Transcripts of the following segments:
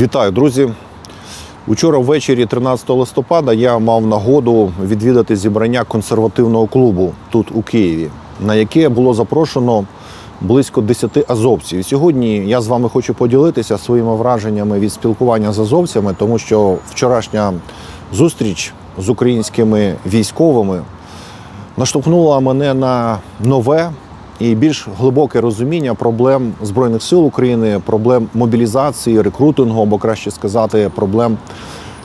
Вітаю, друзі. Учора ввечері 13 листопада я мав нагоду відвідати зібрання консервативного клубу тут у Києві, на яке було запрошено близько 10 азовців. Сьогодні я з вами хочу поділитися своїми враженнями від спілкування з азовцями, тому що вчорашня зустріч з українськими військовими наштовхнула мене на нове і більш глибоке розуміння проблем збройних сил України, проблем мобілізації, рекрутингу, або краще сказати, проблем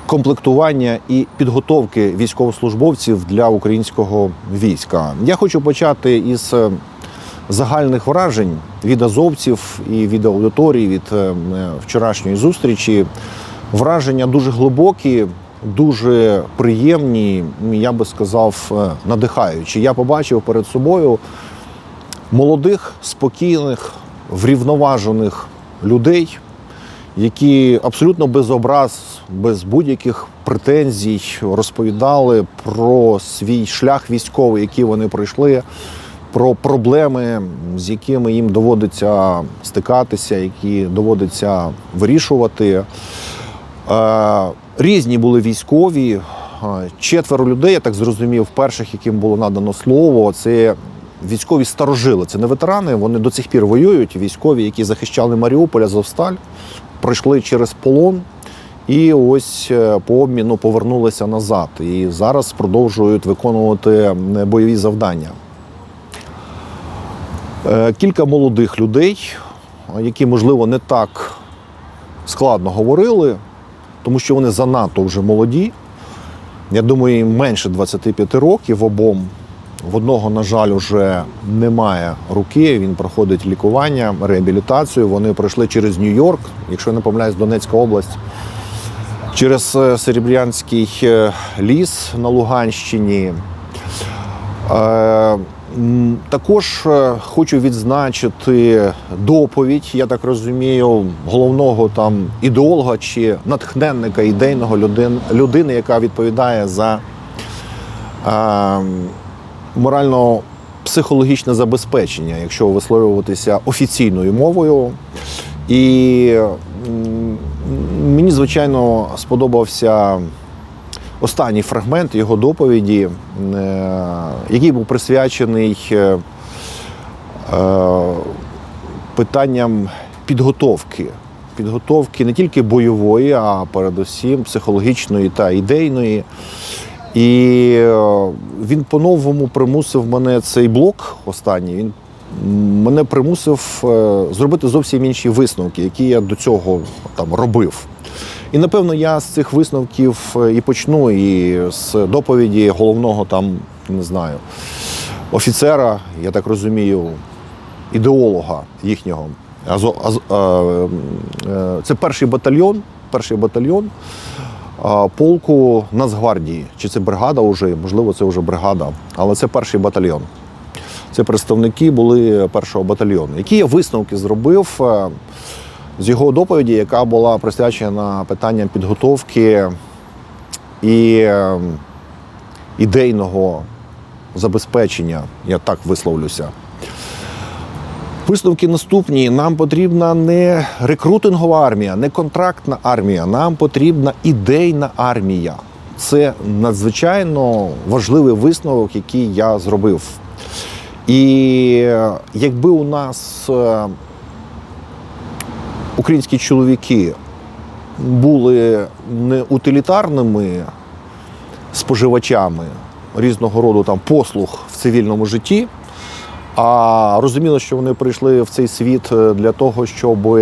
комплектування і підготовки військовослужбовців для українського війська. Я хочу почати із е, загальних вражень від азовців і від аудиторії від е, вчорашньої зустрічі. Враження дуже глибокі, дуже приємні, я би сказав, е, надихаючі. Я побачив перед собою молодих, спокійних, врівноважених людей, які абсолютно без образ, без будь-яких претензій розповідали про свій шлях військовий, який вони пройшли, про проблеми, з якими їм доводиться стикатися, які доводиться вирішувати. Е, Різні були військові. Е, Четверо людей, я так зрозумів, перших, яким було надано слово, це військові старожили. Це не ветерани, вони до цих пір воюють. Військові, які захищали Маріуполь, Азовсталь, пройшли через полон і ось е, по обміну повернулися назад. І зараз продовжують виконувати е, бойові завдання. Е, Кілька молодих людей, які, можливо, не так складно говорили, тому що вони занадто вже молоді. Я думаю, їм менше 25 років обом. В одного, на жаль, вже немає руки. Він проходить лікування, реабілітацію. Вони пройшли через Нью-Йорк, якщо не помиляюсь, Донецька область, через е, Серебрянський е, ліс на Луганщині. Е, Також хочу відзначити доповідь, я так розумію, головного там ідеолога чи натхненника ідейного людин, людини, яка відповідає за е, морально-психологічне забезпечення, якщо висловлюватися офіційною мовою. І мені, звичайно, сподобався останній фрагмент його доповіді, е, який був присвячений е, е, питанням підготовки. Підготовки не тільки бойової, а передусім психологічної та ідейної. І е, він по-новому примусив мене цей блок останній. Він мене примусив е, зробити зовсім інші висновки, які я до цього там робив. І напевно я з цих висновків е, і почну, і з доповіді головного там, не знаю, офіцера, я так розумію, ідеолога їхнього. Це перший батальйон, перший батальйон полку Нацгвардії. Чи це бригада вже, можливо, це вже бригада, але це перший батальйон. Це представники були першого батальйону. Які я висновки зробив е, з його доповіді, яка була присвячена питанням підготовки і е, ідейного забезпечення, я так висловлюся. Висновки наступні. Нам потрібна не рекрутингова армія, не контрактна армія. Нам потрібна ідейна армія. Це надзвичайно важливий висновок, який я зробив. І е, якби у нас е, українські чоловіки були не утилітарними споживачами різного роду там послуг в цивільному житті, а розуміло, що вони прийшли в цей світ е, для того, щоб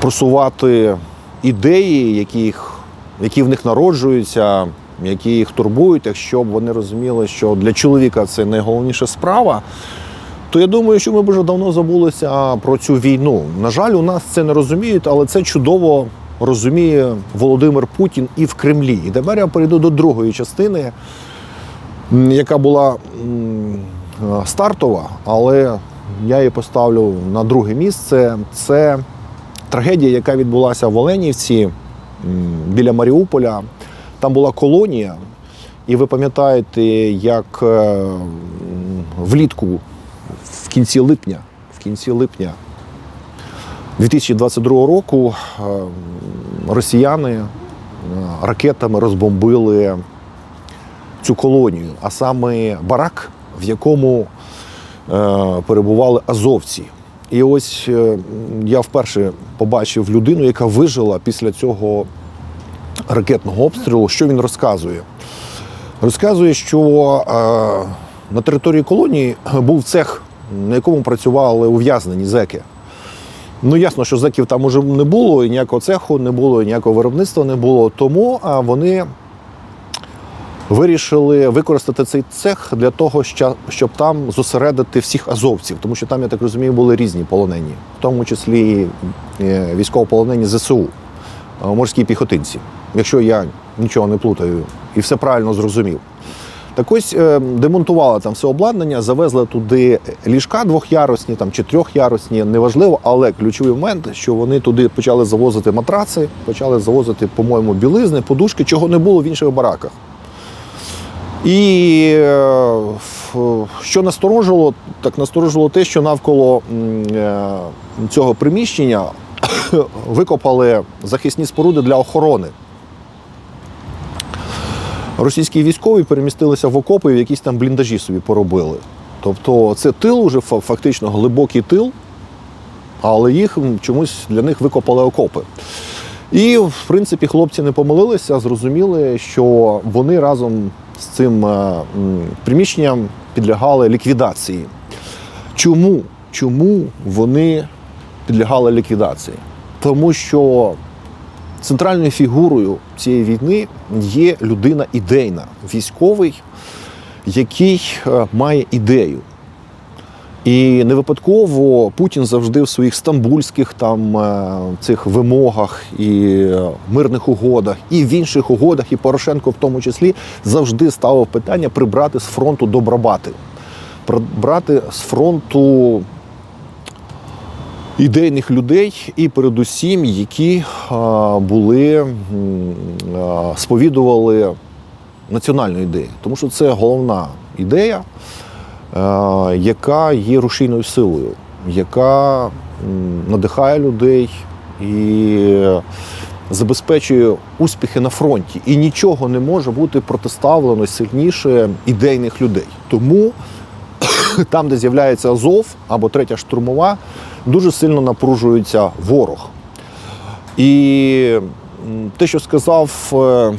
просувати ідеї, яких, які в них народжуються, які їх турбують, якщо б вони розуміли, що для чоловіка це найголовніша справа. То я думаю, що ми б вже давно забулися про цю війну. На жаль, у нас це не розуміють, але це чудово розуміє Володимир Путін і в Кремлі. І тепер я перейду до другої частини, яка була стартова, але я її поставлю на друге місце. Це трагедія, яка відбулася в Оленівці біля Маріуполя. Там була колонія, і ви пам'ятаєте, як е, влітку в кінці липня, в кінці липня 2022 року е, росіяни е, ракетами розбомбили цю колонію, а саме барак, в якому е, перебували азовці. І ось е, я вперше побачив людину, яка вижила після цього ракетного обстрілу. Що він розказує? Розказує, що е, на території колонії був цех, на якому працювали ув'язнені зеки. Ну, ясно, що зеків там уже не було, і ніякого цеху не було, і ніякого виробництва не було. Тому вони вирішили використати цей цех для того, щоб там зосередити всіх азовців, тому що там, я так розумію, були різні полонені, в тому числі е, військовополонені ЗСУ, е, морські піхотинці, якщо я нічого не плутаю і все правильно зрозумів. Так ось е, демонтували там все обладнання, завезли туди ліжка двохярусні там, чи трьохярусні, неважливо, але ключовий момент, що вони туди почали завозити матраци, почали завозити, по-моєму, білизни, подушки, чого не було в інших бараках. І е, що насторожило, так насторожило те, що навколо е, цього приміщення викопали захисні споруди для охорони. Російські військові перемістилися в окопи і в якісь там бліндажі собі поробили. Тобто це тил, уже фактично глибокий тил, але їх чомусь для них викопали окопи. І, в принципі, хлопці не помилилися, зрозуміли, що вони разом з цим е, приміщенням підлягали ліквідації. Чому? Чому вони підлягали ліквідації? Тому що центральною фігурою цієї війни є людина ідейна, військовий, який е, має ідею. І не випадково Путін завжди в своїх стамбульських там е, цих вимогах і е, мирних угодах, і в інших угодах, і Порошенко в тому числі завжди ставив питання прибрати з фронту добробати, прибрати з фронту ідейних людей, і передусім, які е, були сповідували національну ідею, тому що це головна ідея яка є рушійною силою, яка надихає людей і забезпечує успіхи на фронті. І нічого не може бути протиставлено сильніше ідейних людей. Тому там, де з'являється Азов або третя штурмова, дуже сильно напружується ворог. І те, що сказав е,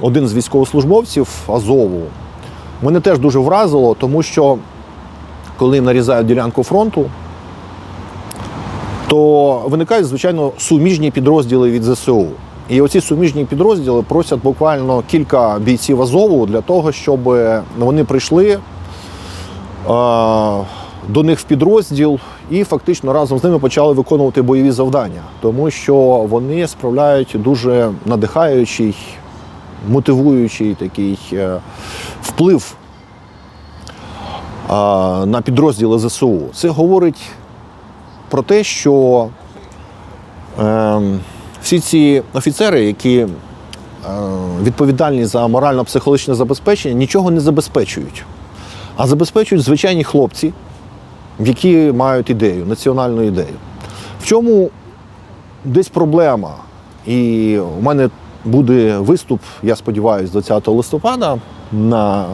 один з військовослужбовців Азову, мене теж дуже вразило, тому що коли нарізають ділянку фронту, то виникають, звичайно, суміжні підрозділи від ЗСУ. І оці суміжні підрозділи просять буквально кілька бійців Азову для того, щоб вони прийшли е, до них в підрозділ і фактично разом з ними почали виконувати бойові завдання, тому що вони справляють дуже надихаючий, мотивуючий такий е, вплив на підрозділи ЗСУ. Це говорить про те, що е, всі ці офіцери, які е, відповідальні за морально-психологічне забезпечення, нічого не забезпечують, а забезпечують звичайні хлопці, які мають ідею, національну ідею. В чому десь проблема? І у мене буде виступ, я сподіваюся, 20 листопада на е,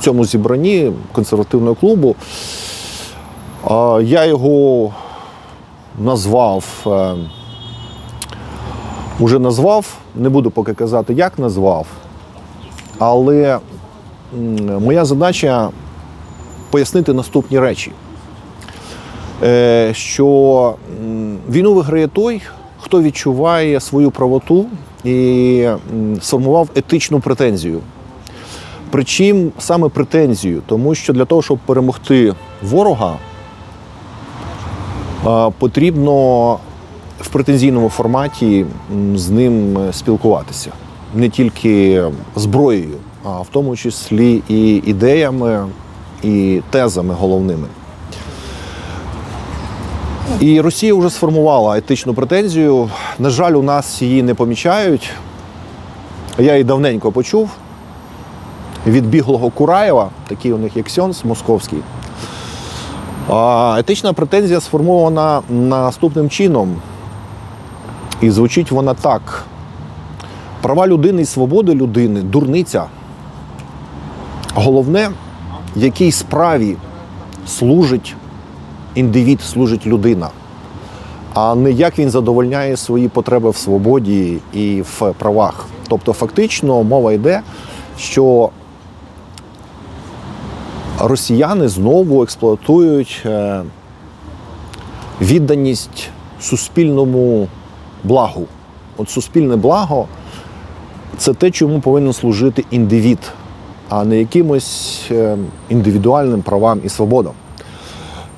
цьому зібранні консервативного клубу. Я його назвав, е, уже назвав, не буду поки казати, як назвав, але моя задача пояснити наступні речі. Е, Що війну виграє той, хто відчуває свою правоту і сформував етичну претензію. Причим саме претензію, тому що для того, щоб перемогти ворога, потрібно в претензійному форматі з ним спілкуватися. Не тільки зброєю, а в тому числі і ідеями, і тезами головними. І Росія вже сформувала етичну претензію. На жаль, у нас її не помічають. Я її давненько почув від біглого Кураєва, такий у них як Сьонс московський. Етична претензія сформована наступним чином. І звучить вона так: права людини і свободи людини дурниця. Головне, якій справі служить індивід, служить людина, а не як він задовольняє свої потреби в свободі і в правах. Тобто, фактично, мова йде, що росіяни знову експлуатують е, відданість суспільному благу. От суспільне благо це те, чому повинен служити індивід, а не якимось е, індивідуальним правам і свободам.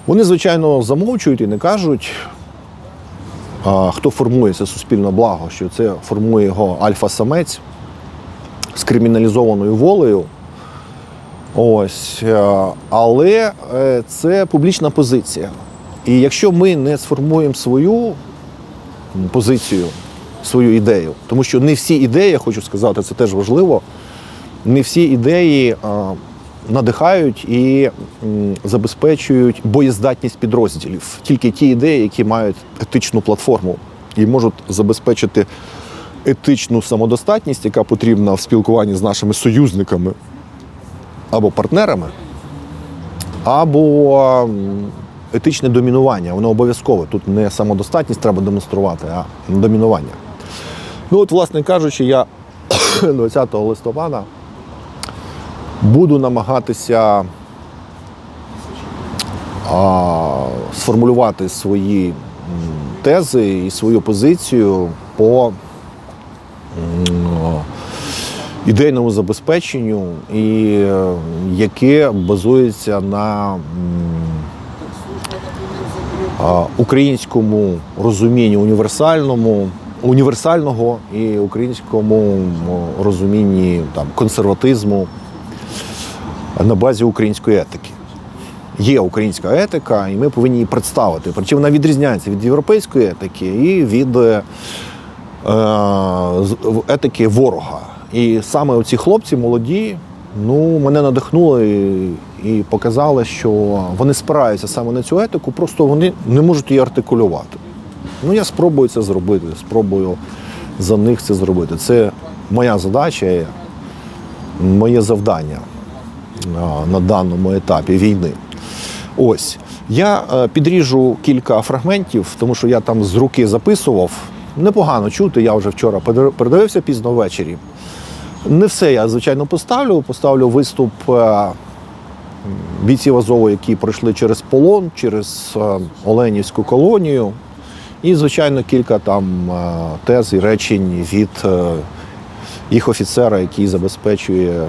Вони, звичайно, замовчують і не кажуть, хто формує це суспільне благо, що це формує його альфа-самець з криміналізованою волею. Ось, е, але е, це публічна позиція. І якщо ми не сформуємо свою позицію, свою ідею, тому що не всі ідеї, я хочу сказати, це теж важливо, не всі ідеї е, надихають і забезпечують боєздатність підрозділів. Тільки ті ідеї, які мають етичну платформу і можуть забезпечити етичну самодостатність, яка потрібна в спілкуванні з нашими союзниками або партнерами, або етичне домінування. Воно обов'язкове. Тут не самодостатність треба демонструвати, а домінування. Ну, от, власне кажучи, я 20 листопада буду намагатися а, сформулювати свої тези і свою позицію по ідейному забезпеченню, і е, яке базується на українському розумінні універсальному, універсального і українському розумінні там, консерватизму на базі української етики. Є українська етика, і ми повинні її представити. Причому вона відрізняється від європейської етики і від е, етики ворога. І саме ці хлопці молоді, ну, мене надихнули і, і показали, що вони спираються саме на цю етику, просто вони не можуть її артикулювати. Ну, я спробую це зробити, спробую за них це зробити. Це моя задача, моє завдання на даному етапі війни. Ось. Я е, підріжу кілька фрагментів, тому що я там з руки записував. Непогано чути, я вже вчора передивився пізно ввечері. Не все я, звичайно, поставлю. Поставлю виступ е, бійців Азову, які пройшли через полон, через е, Оленівську колонію. І, звичайно, кілька там е, тез і речень від е, їх офіцера, який забезпечує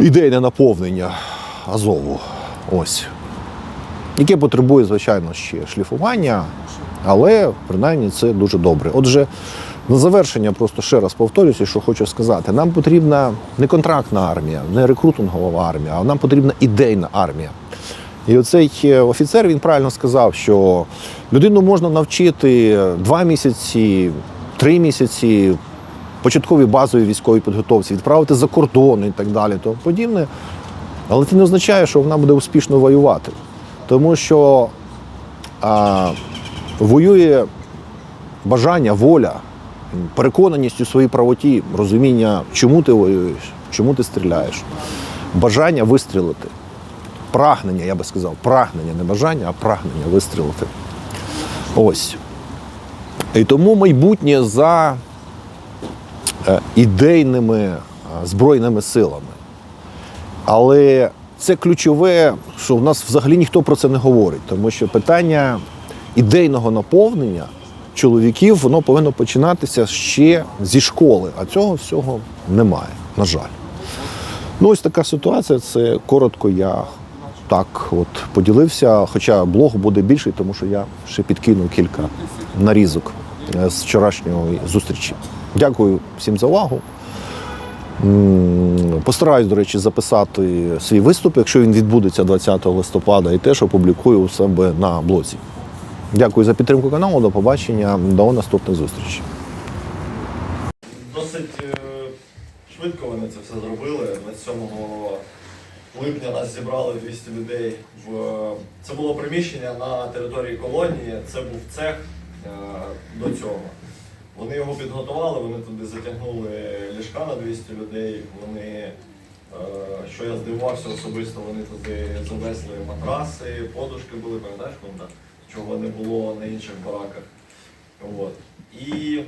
ідейне наповнення Азову. Ось. Яке потребує, звичайно, ще шліфування, але принаймні це дуже добре. Отже, на завершення, просто ще раз повторюся, що хочу сказати: нам потрібна не контрактна армія, не рекрутингова армія, а нам потрібна ідейна армія. І оцей е, офіцер він правильно сказав, що людину можна навчити два місяці, три місяці початковій базовій військовій підготовці, відправити за кордон і так далі, тому подібне. Але це не означає, що вона буде успішно воювати. Тому що а, воює бажання, воля, переконаність у своїй правоті, розуміння, чому ти воюєш, чому ти стріляєш, бажання вистрілити. Прагнення, я би сказав, прагнення, не бажання, а прагнення вистрілити. Ось. І тому майбутнє за ідейними е, збройними силами. Але це ключове, що в нас взагалі ніхто про це не говорить, тому що питання ідейного наповнення чоловіків воно повинно починатися ще зі школи, а цього всього немає, на жаль. Ну, ось така ситуація. Це коротко я так от поділився. Хоча блог буде більший, тому що я ще підкину кілька нарізок е, з вчорашньої зустрічі. Дякую всім за увагу. Постараюсь, до речі, записати свій виступ, якщо він відбудеться 20 листопада, і теж опублікую у себе на блозі. Дякую за підтримку каналу. До побачення, до наступних зустрічей. Досить е, швидко вони це все зробили. 27 липня нас зібрали 200 людей. В... Це було приміщення на території колонії, це був цех е, до цього. Вони його підготували, вони туди затягнули ліжка на 200 людей. Вони, е, що я здивувався особисто, вони туди завезли матраси, подушки були, пам'ятаєш, Кунда? чого не було на інших бараках. От. І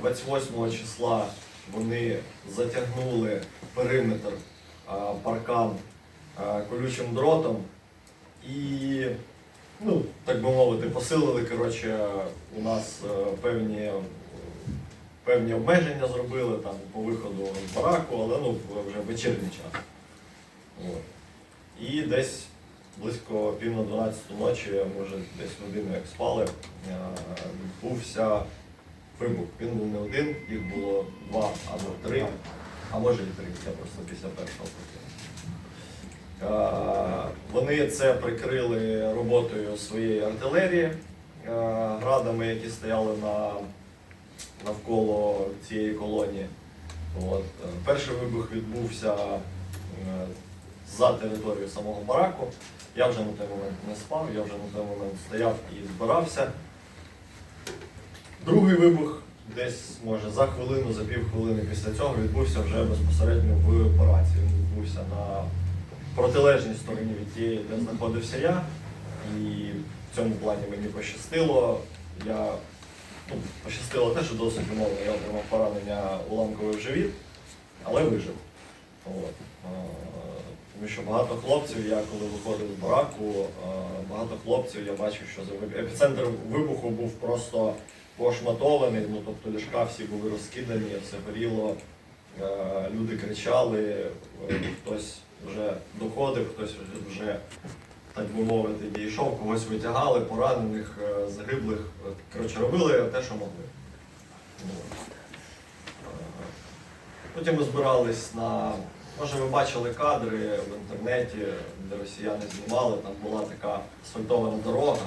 28 числа вони затягнули периметр паркан колючим дротом і, ну, так би мовити, посилили коротше, у нас е, певні, певні обмеження зробили там, по виходу з бараку, але ну, вже вечірній час. От. І десь близько пів на 12 ночі, може десь годину як спали, е, відбувся вибух. Він був не один, їх було два або три, а може і три, я просто після першого покинув. Вони це прикрили роботою своєї артилерії, градами, які стояли на, навколо цієї колонії. От. Перший вибух відбувся е, за територією самого бараку. Я вже на той момент не спав, я вже на той момент стояв і збирався. Другий вибух десь, може, за хвилину, за півхвилини після цього відбувся вже безпосередньо в операції. Він відбувся на протилежній стороні від тієї, де знаходився я. І в цьому плані мені пощастило. Я ну, пощастило те, що досить умовно я отримав поранення уламковий в живіт, але вижив. От. Тому що багато хлопців, я коли виходив з бараку, багато хлопців я бачив, що епіцентр вибуху був просто пошматований, ну тобто ліжка всі були розкидані, все горіло, е, люди кричали, е, хтось вже доходив, хтось вже, так би мовити, дійшов, когось витягали, поранених, е, загиблих. Коротше, робили те, що могли. Е, Потім ми збирались на. Може, ви бачили кадри в інтернеті, де росіяни знімали, там була така асфальтована дорога,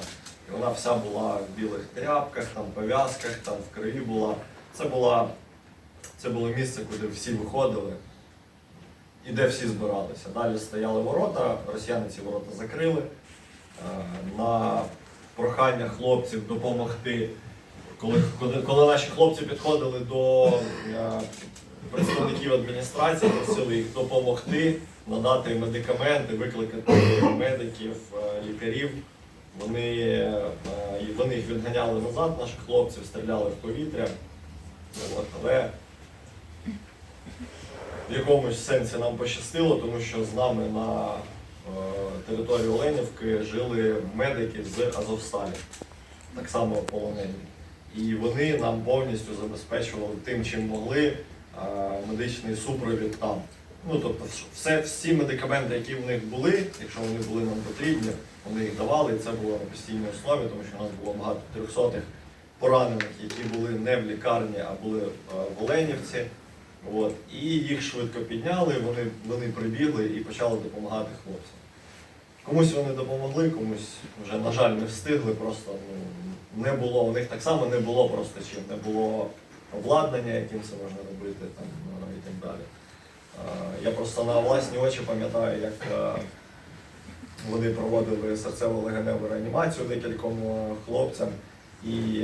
і вона вся була в білих тряпках, там пов'язках, там в крові була. Це, була, це було місце, куди всі виходили і де всі збиралися. Далі стояли ворота, росіяни ці ворота закрили. Е, На прохання хлопців допомогти коли, коли, коли наші хлопці підходили до е, представників адміністрації, просили їх допомогти, надати медикаменти, викликати медиків, е, лікарів. Вони, вони їх відганяли назад, наших хлопців, стріляли в повітря. Але в якомусь сенсі нам пощастило, тому що з нами на е, території Оленівки жили медики з Азовсталі, так само полонені. І вони нам повністю забезпечували тим, чим могли, е, медичний супровід там. Ну, тобто, все, всі медикаменти, які в них були, якщо вони були нам потрібні, вони їх давали, і це було на постійній основі, тому що у нас було багато трьохсотих поранених, які були не в лікарні, а були е, в Оленівці. От. І їх швидко підняли, вони, вони прибігли і почали допомагати хлопцям. Комусь вони допомогли, комусь вже, на жаль, не встигли, просто ну, не було, у них так само не було просто чим, не було обладнання, яким це можна робити там, ну, і так далі. Е, Я просто на власні очі пам'ятаю, як е, вони проводили серцево-легеневу реанімацію декільком е, хлопцям, і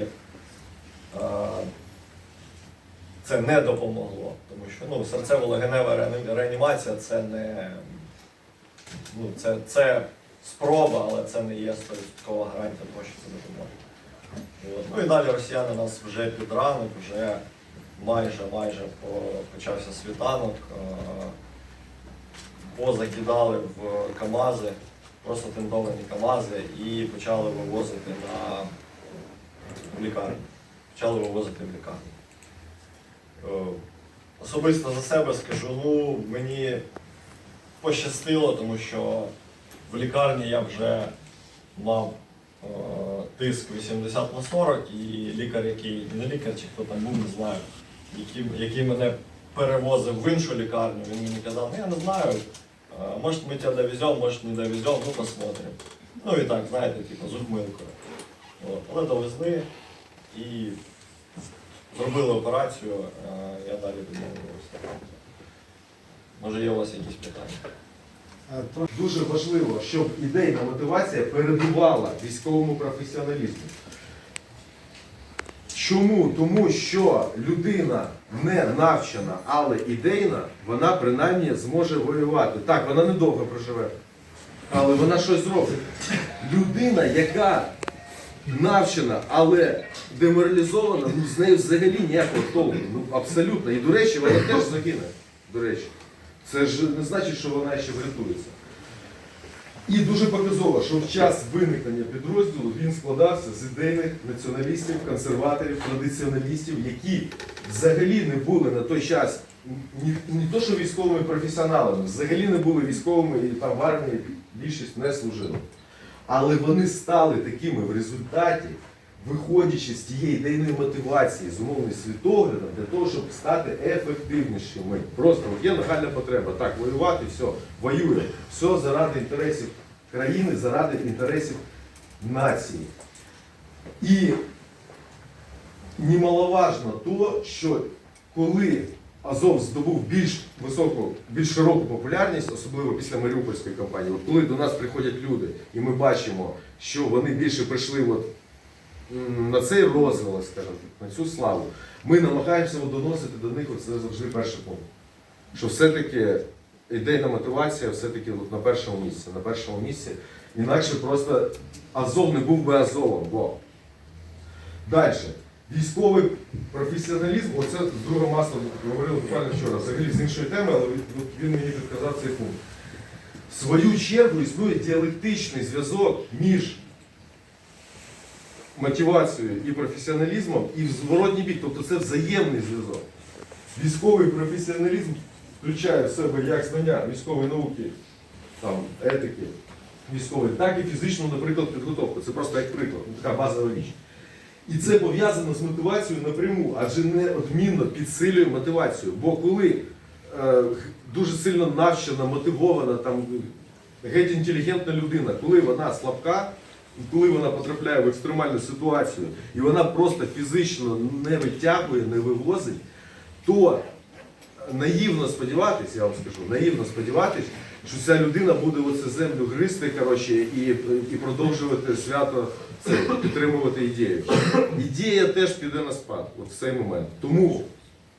е, це не допомогло, тому що ну, серцево-легенева реанімація це не ну, це, це спроба, але це не є 100% гарантія того, що це допоможе. От. Ну і далі росіяни нас вже під ранок, вже майже майже почався світанок, позакидали в КАМАЗи, просто тентовані КАМАЗи і почали вивозити на лікарню. Почали вивозити в лікарню. Е, Особисто за себе скажу, ну мені пощастило, тому що в лікарні я вже мав е, тиск 80 на 40, і лікар, який не лікар, чи хто там був, не знаю, який, який мене перевозив в іншу лікарню, він мені казав, ну я не знаю, е, може ми тебе довеземо, може не довеземо, ну посмотрим. Ну і так, знаєте, типу, з ухмилкою. Але довезли і зробили операцію, я далі відмовився. Може є у вас якісь питання? Е, Дуже важливо, щоб ідейна мотивація передувала військовому професіоналізму. Чому? Тому що людина не навчена, але ідейна, вона принаймні зможе воювати. Так, вона недовго проживе, але вона щось зробить. Людина, яка навчена, але деморалізована, ну з нею взагалі ніякого толку. Ну абсолютно. І до речі, вона теж загине. До речі. Це ж не значить, що вона ще врятується. І дуже показово, що в час виникнення підрозділу він складався з ідейних націоналістів, консерваторів, традиціоналістів, які взагалі не були на той час ні то, що військовими професіоналами, взагалі не були військовими і там в армії більшість не служили. Але вони стали такими в результаті, виходячи з тієї ідейної мотивації, з умовним світоглядом, для того, щоб стати ефективнішими. Просто є нагальна потреба. Так, воювати, все, воює. Все заради інтересів країни, заради інтересів нації. І немаловажно то, що коли Азов здобув більш високу, більш широку популярність, особливо після Маріупольської кампанії, от коли до нас приходять люди, і ми бачимо, що вони більше прийшли от, на цей розвилок, скажімо, на цю славу, ми намагаємося доносити до них це завжди перший пункт. Що все-таки ідейна мотивація все-таки на першому місці. На першому місці. Інакше просто Азов не був би Азовом. Бо. Далі. Військовий професіоналізм, оце з масла говорили буквально вчора, взагалі з іншої теми, але він- мені підказав цей пункт. В свою чергу існує діалектичний зв'язок між мотивацією і професіоналізмом і в зворотній бік, тобто це взаємний зв'язок. Військовий професіоналізм включає в себе як знання військової науки, там, етики військової, так і фізичну, наприклад, підготовку. Це просто як приклад, така базова річ. І це пов'язано з мотивацією напряму, адже неодмінно підсилює мотивацію. Бо коли е, дуже сильно навчена, мотивована, там, геть інтелігентна людина, коли вона слабка, коли вона потрапляє в екстремальну ситуацію, і вона просто фізично не витягує, не вивозить, то наївно сподіватися, я вам скажу, наївно сподіватись, що ця людина буде оце землю гристи коротше, і, і продовжувати свято це, підтримувати ідею. Ідея теж піде на спад от в цей момент. Тому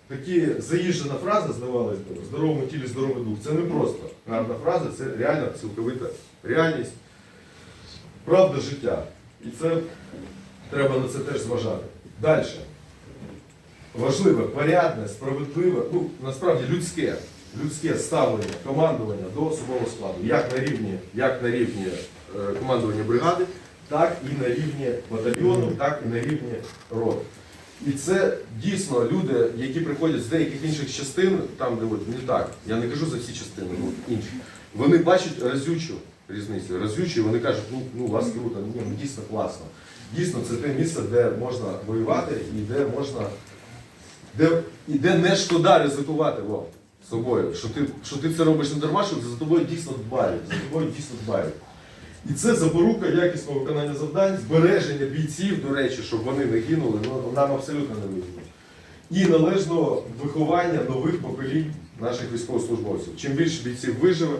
такі заїжджена фраза, здавалось би, в здоровому тілі здоровий дух, це не просто гарна фраза, це реальна цілковита реальність, правда життя. І це треба на це теж зважати. Далі важливе, порядне, справедливе, ну насправді людське, людське ставлення командування до особового складу, як на рівні, як на рівні е, командування бригади, так і на рівні батальйону, так і на рівні роти. І це дійсно люди, які приходять з деяких інших частин, там де от, не так, я не кажу за всі частини, ну інші, вони бачать разючу різницю. Разючу, і вони кажуть, ну, ну у вас круто, ну дійсно класно. Дійсно, це те місце, де можна воювати і де можна де, і де не шкода ризикувати во, собою. Що ти, що ти це робиш не дарма, що за тобою дійсно дбають, за тобою дійсно дбають. І це запорука якісного виконання завдань, збереження бійців, до речі, щоб вони не гинули, ну, нам абсолютно не вигідно. І належного виховання нових поколінь наших військовослужбовців. Чим більше бійців виживе,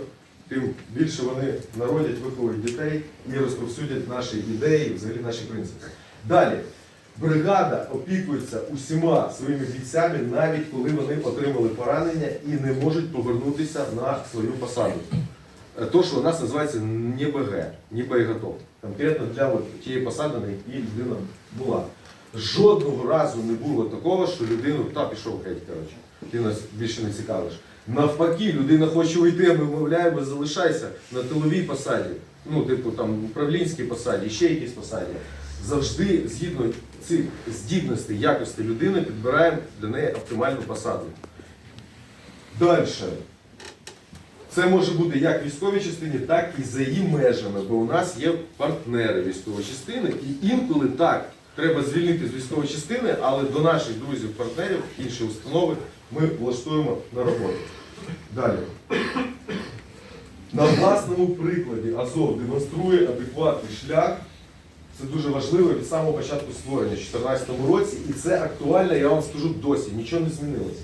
тим більше вони народять, виховують дітей і розповсюдять наші ідеї, взагалі наші принципи. Далі. Бригада опікується усіма своїми бійцями, навіть коли вони отримали поранення і не можуть повернутися на свою посаду. Е, То, що у нас називається не БГ, не боєготов. Конкретно для от тієї посади, на якій людина була. Жодного разу не було такого, що людину та пішов геть, коротше, ти нас більше не цікавиш. Навпаки, людина хоче уйти, ми вмовляємо, залишайся на тиловій посаді, ну, типу там управлінській посаді, ще якійсь посаді. Завжди згідно цих здібностей, якостей людини підбираємо для неї оптимальну посаду. Далі. Це може бути як військовій частині, так і за її межами, бо у нас є партнери військової частини, і інколи так треба звільнити з військової частини, але до наших друзів, партнерів, інші установи ми влаштуємо на роботу. Далі. На власному прикладі Азов демонструє адекватний шлях. Це дуже важливо від самого початку створення в 2014 році, і це актуально, я вам скажу досі, нічого не змінилося.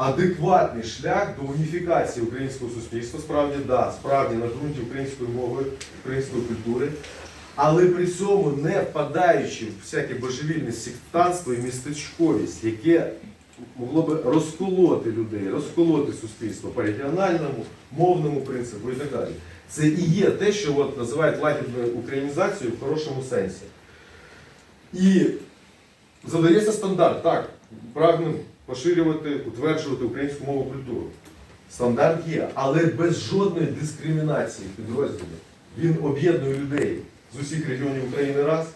Адекватний шлях до уніфікації українського суспільства, справді да, справді на ґрунті української мови, української культури, але при цьому не впадаючи в всяке божевільне сектантство і містечковість, яке могло би розколоти людей, розколоти суспільство по регіональному, мовному принципу і так далі. Це і є те, що от називають лагідною українізацією в хорошому сенсі. І задається стандарт, так, прагнемо поширювати, утверджувати українську мову культуру. Стандарт є, але без жодної дискримінації підрозділів. Він об'єднує людей з усіх регіонів України раз,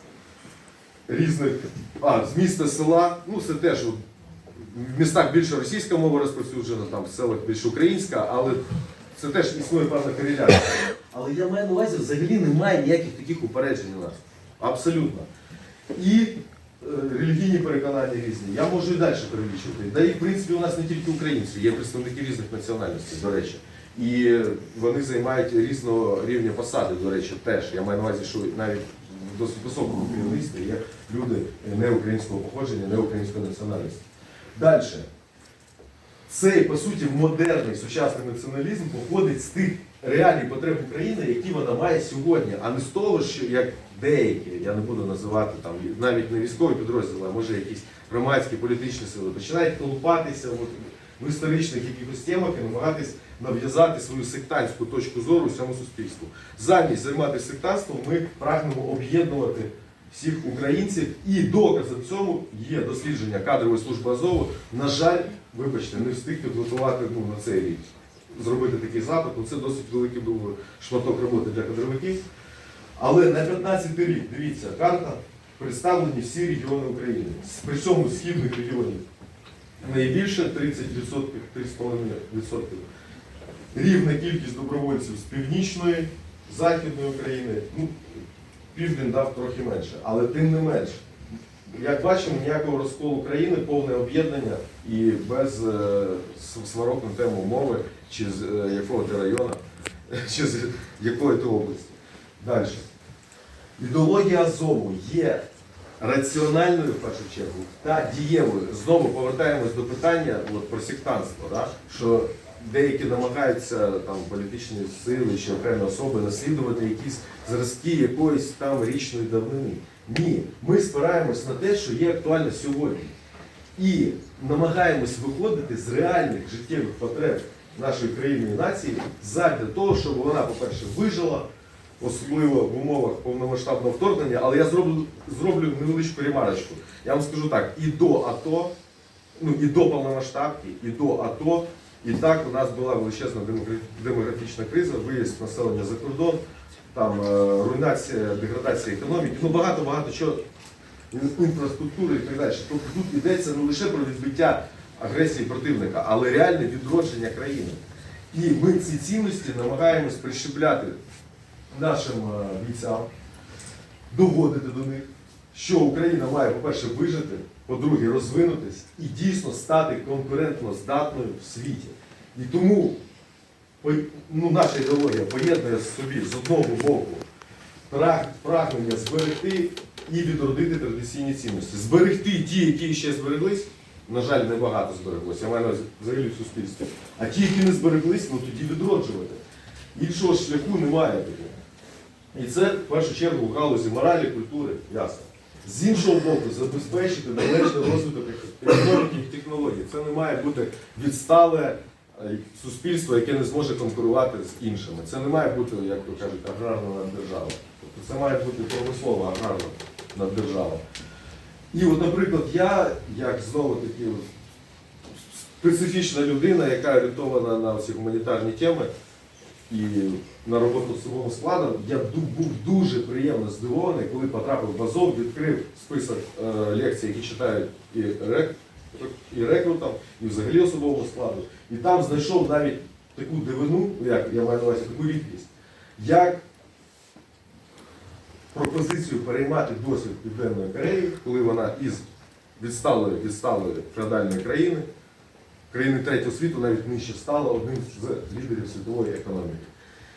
різних, а, з міста села, ну це теж в містах більше російська мова розповсюджена, там в селах більше українська, але це теж існує певна кореляція. Але я маю на увазі, взагалі немає ніяких таких упереджень у нас. Абсолютно. І релігійні переконання різні. Я можу і далі перелічувати. Да і в принципі у нас не тільки українці, є представники різних національностей, до речі. І вони займають різного рівня посади, до речі, теж. Я маю на увазі, що навіть в досить високому керівництві є люди не українського походження, не української національності. Далі. Цей, по суті, модерний сучасний націоналізм походить з тих реалій потреб України, які вона має сьогодні, а не з того, що як деякі, я не буду називати там навіть не військові підрозділи, а може якісь громадські політичні сили, починають колупатися в історичних якихось темах і намагатись нав'язати свою сектантську точку зору всьому суспільству. Замість займатися сектантством ми прагнемо об'єднувати всіх українців. І доказом цьому є дослідження кадрової служби Азову. На жаль, вибачте, не встиг підготувати ну, на цей рік. Зробити такий запит, ну це досить великий був шматок роботи для кадровиків. Але на 15 рік, дивіться, карта представлені всі регіони України. При цьому східних регіонів найбільше 30%, 3,5%. Рівна кількість добровольців з північної, західної України. Ну, Південь дав трохи менше, але тим не менше. Як бачимо, ніякого розколу країни, повне об'єднання і без е, сварок на тему мови, чи з е, якого ти району, чи з якої ти області. Далі. Ідеологія Азову є раціональною в першу чергу та дієвою. Знову повертаємось до питання от, про сектантство, да? що деякі намагаються там політичні сили чи окремі особи наслідувати якісь зразки якоїсь там річної давнини. Ні, ми спираємось на те, що є актуально сьогодні. І намагаємось виходити з реальних життєвих потреб нашої країни і нації задля того, щоб вона, по-перше, вижила, особливо в умовах повномасштабного вторгнення, але я зроблю, зроблю невеличку ремарочку. Я вам скажу так, і до АТО, ну і до повномасштабки, і до АТО, і так у нас була величезна демографічна криза, виїзд населення за кордон, там е, руйнація, деградація економіки, ну багато-багато чого інфраструктури і так далі. Тобто тут йдеться не лише про відбиття агресії противника, але реальне відродження країни. І ми ці цінності намагаємось прищепляти нашим е, бійцям, доводити до них, що Україна має, по-перше, вижити, по-друге, розвинутись і дійсно стати конкурентно здатною в світі. І тому ну, наша ідеологія поєднує в собі з одного боку прагнення зберегти і відродити традиційні цінності. Зберегти ті, які ще збереглись, на жаль, небагато збереглося, я маю взагалі в суспільстві. А ті, які не збереглись, ну тоді відроджувати. Іншого шляху немає тоді. І це в першу чергу в галузі моралі, культури, ясно. З іншого боку, забезпечити належний розвиток економіки і технологій. Це не має бути відстале е, суспільство, яке не зможе конкурувати з іншими. Це не має бути, як то кажуть, аграрна наддержава. Тобто це має бути промислова аграрна наддержава. І от, наприклад, я, як знову таки специфічна людина, яка орієнтована на всі гуманітарні теми і на роботу з складом, я був дуже приємно здивований, коли потрапив в Азов, відкрив список е, лекцій, які читають і, рек, і рекрутам, і взагалі особовому складу. І там знайшов навіть таку дивину, як я маю на увазі таку рідкість, як пропозицію переймати досвід Південної Кореї, коли вона із відсталої, відсталої феодальної країни, країни третього світу навіть нижче стала одним з лідерів світової економіки.